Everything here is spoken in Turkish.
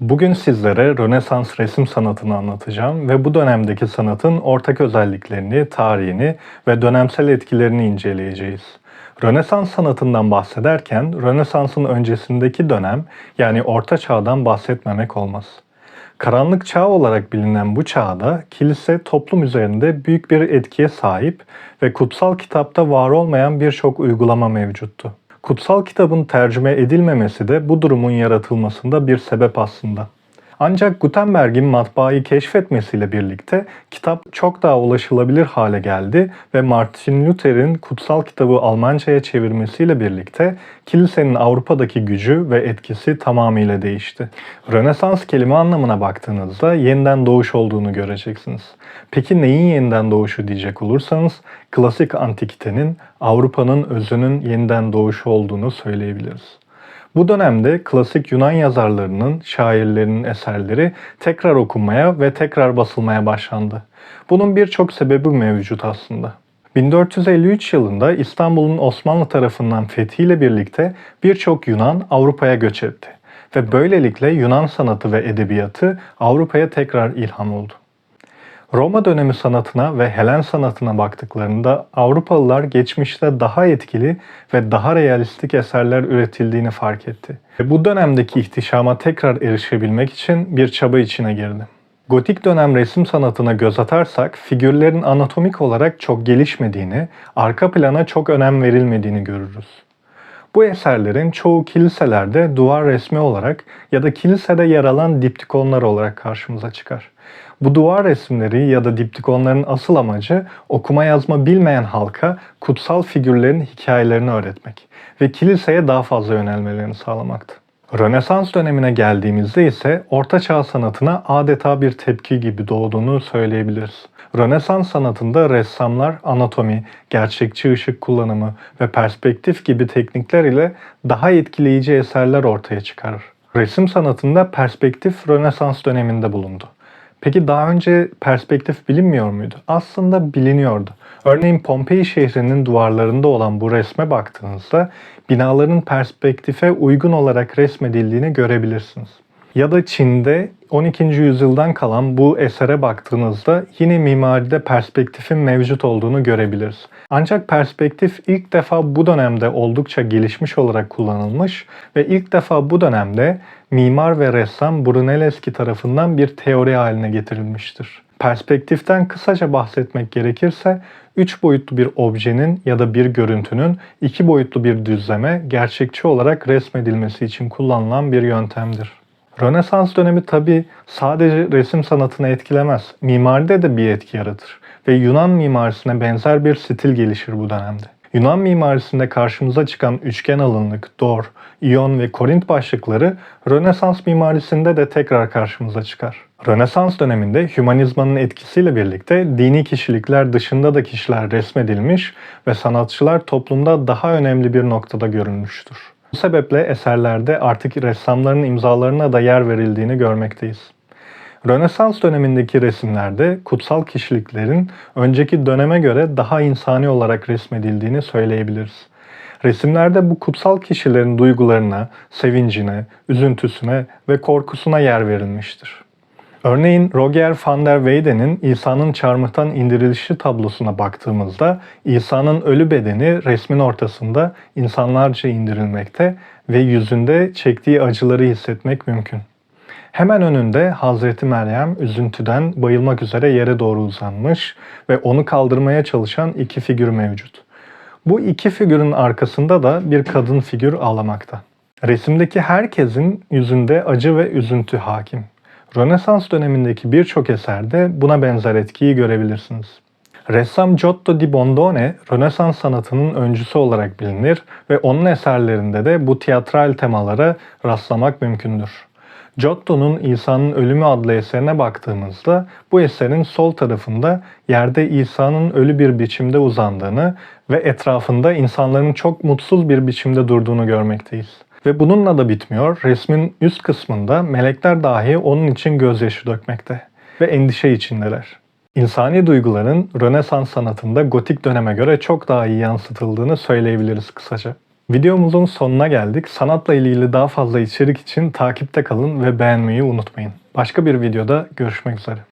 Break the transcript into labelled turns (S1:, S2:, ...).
S1: Bugün sizlere Rönesans resim sanatını anlatacağım ve bu dönemdeki sanatın ortak özelliklerini, tarihini ve dönemsel etkilerini inceleyeceğiz. Rönesans sanatından bahsederken Rönesans'ın öncesindeki dönem yani Orta Çağ'dan bahsetmemek olmaz. Karanlık çağ olarak bilinen bu çağda kilise toplum üzerinde büyük bir etkiye sahip ve kutsal kitapta var olmayan birçok uygulama mevcuttu. Kutsal kitabın tercüme edilmemesi de bu durumun yaratılmasında bir sebep aslında. Ancak Gutenberg'in matbaayı keşfetmesiyle birlikte kitap çok daha ulaşılabilir hale geldi ve Martin Luther'in kutsal kitabı Almanca'ya çevirmesiyle birlikte kilisenin Avrupa'daki gücü ve etkisi tamamıyla değişti. Rönesans kelime anlamına baktığınızda yeniden doğuş olduğunu göreceksiniz. Peki neyin yeniden doğuşu diyecek olursanız klasik antikitenin Avrupa'nın özünün yeniden doğuşu olduğunu söyleyebiliriz. Bu dönemde klasik Yunan yazarlarının, şairlerinin eserleri tekrar okunmaya ve tekrar basılmaya başlandı. Bunun birçok sebebi mevcut aslında. 1453 yılında İstanbul'un Osmanlı tarafından fethiyle birlikte birçok Yunan Avrupa'ya göç etti ve böylelikle Yunan sanatı ve edebiyatı Avrupa'ya tekrar ilham oldu. Roma dönemi sanatına ve Helen sanatına baktıklarında Avrupalılar geçmişte daha etkili ve daha realistik eserler üretildiğini fark etti. Ve bu dönemdeki ihtişama tekrar erişebilmek için bir çaba içine girdi. Gotik dönem resim sanatına göz atarsak figürlerin anatomik olarak çok gelişmediğini, arka plana çok önem verilmediğini görürüz. Bu eserlerin çoğu kiliselerde duvar resmi olarak ya da kilisede yer alan diptikonlar olarak karşımıza çıkar. Bu duvar resimleri ya da diptikonların asıl amacı okuma yazma bilmeyen halka kutsal figürlerin hikayelerini öğretmek ve kiliseye daha fazla yönelmelerini sağlamaktı. Rönesans dönemine geldiğimizde ise Orta Çağ sanatına adeta bir tepki gibi doğduğunu söyleyebiliriz. Rönesans sanatında ressamlar anatomi, gerçekçi ışık kullanımı ve perspektif gibi teknikler ile daha etkileyici eserler ortaya çıkarır. Resim sanatında perspektif Rönesans döneminde bulundu. Peki daha önce perspektif bilinmiyor muydu? Aslında biliniyordu. Örneğin Pompei şehrinin duvarlarında olan bu resme baktığınızda binaların perspektife uygun olarak resmedildiğini görebilirsiniz. Ya da Çin'de 12. yüzyıldan kalan bu esere baktığınızda yine mimaride perspektifin mevcut olduğunu görebiliriz. Ancak perspektif ilk defa bu dönemde oldukça gelişmiş olarak kullanılmış ve ilk defa bu dönemde mimar ve ressam Brunelleschi tarafından bir teori haline getirilmiştir. Perspektiften kısaca bahsetmek gerekirse, üç boyutlu bir objenin ya da bir görüntünün iki boyutlu bir düzleme gerçekçi olarak resmedilmesi için kullanılan bir yöntemdir. Rönesans dönemi tabi sadece resim sanatını etkilemez, mimaride de bir etki yaratır ve Yunan mimarisine benzer bir stil gelişir bu dönemde. Yunan mimarisinde karşımıza çıkan üçgen alınlık, dor, iyon ve korint başlıkları Rönesans mimarisinde de tekrar karşımıza çıkar. Rönesans döneminde hümanizmanın etkisiyle birlikte dini kişilikler dışında da kişiler resmedilmiş ve sanatçılar toplumda daha önemli bir noktada görülmüştür. Bu sebeple eserlerde artık ressamların imzalarına da yer verildiğini görmekteyiz. Rönesans dönemindeki resimlerde kutsal kişiliklerin önceki döneme göre daha insani olarak resmedildiğini söyleyebiliriz. Resimlerde bu kutsal kişilerin duygularına, sevincine, üzüntüsüne ve korkusuna yer verilmiştir. Örneğin Roger van der Weyden'in İsa'nın çarmıhtan indirilişi tablosuna baktığımızda İsa'nın ölü bedeni resmin ortasında insanlarca indirilmekte ve yüzünde çektiği acıları hissetmek mümkün. Hemen önünde Hazreti Meryem üzüntüden bayılmak üzere yere doğru uzanmış ve onu kaldırmaya çalışan iki figür mevcut. Bu iki figürün arkasında da bir kadın figür ağlamakta. Resimdeki herkesin yüzünde acı ve üzüntü hakim. Rönesans dönemindeki birçok eserde buna benzer etkiyi görebilirsiniz. Ressam Giotto di Bondone, Rönesans sanatının öncüsü olarak bilinir ve onun eserlerinde de bu tiyatral temalara rastlamak mümkündür. Giotto'nun İsa'nın Ölümü adlı eserine baktığımızda bu eserin sol tarafında yerde İsa'nın ölü bir biçimde uzandığını ve etrafında insanların çok mutsuz bir biçimde durduğunu görmekteyiz. Ve bununla da bitmiyor. Resmin üst kısmında melekler dahi onun için gözyaşı dökmekte ve endişe içindeler. İnsani duyguların Rönesans sanatında gotik döneme göre çok daha iyi yansıtıldığını söyleyebiliriz kısaca. Videomuzun sonuna geldik. Sanatla ilgili daha fazla içerik için takipte kalın ve beğenmeyi unutmayın. Başka bir videoda görüşmek üzere.